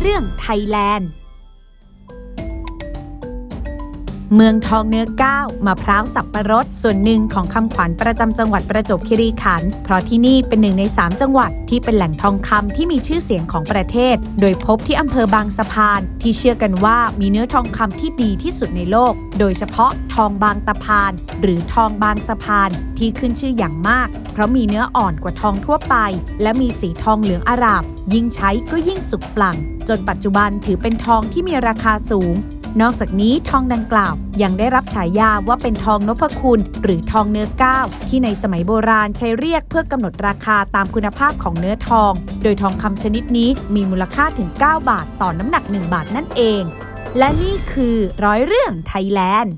เรื่องไทยแลนด์ เมืองทองเนื้อก้าวมะพร้าวสับปะรด ส่วนหนึ่งของคำขวัญประจำจังหวัดประจวบคีรีขันธ์เพราะที่นี่เป็นหนึ่งใน 3 จังหวัดที่เป็นแหล่งทองคำที่มีชื่อเสียงของประเทศ โดยพบที่อำเภอบางสะพาน ที่เชื่อกันว่ามีเนื้อทองคำที่ดีที่สุดในโลก โดยเฉพาะทองบางตะพาน หรือทองบางสะพานที่ขึ้นชื่ออย่างมาก เพราะมีเนื้ออ่อนกว่าทองทั่วไป และมีสีทองเหลืองอารามยิ่งใช้ก็ยิ่งสุกปลั่ง จนปัจจุบันถือเป็นทองที่มีราคาสูง นอกจากนี้ทองดังกล่าว ยังได้รับฉายาว่าเป็นทองนพคุณ หรือทองเนื้อก้าวที่ในสมัยโบราณใช้เรียกเพื่อกำหนดราคาตามคุณภาพของเนื้อทอง โดยทองคำชนิดนี้มีมูลค่าถึง 9 บาท ต่อน้ำหนัก 1 บาทนั่นเอง และนี่คือร้อยเรื่องไทยแลนด์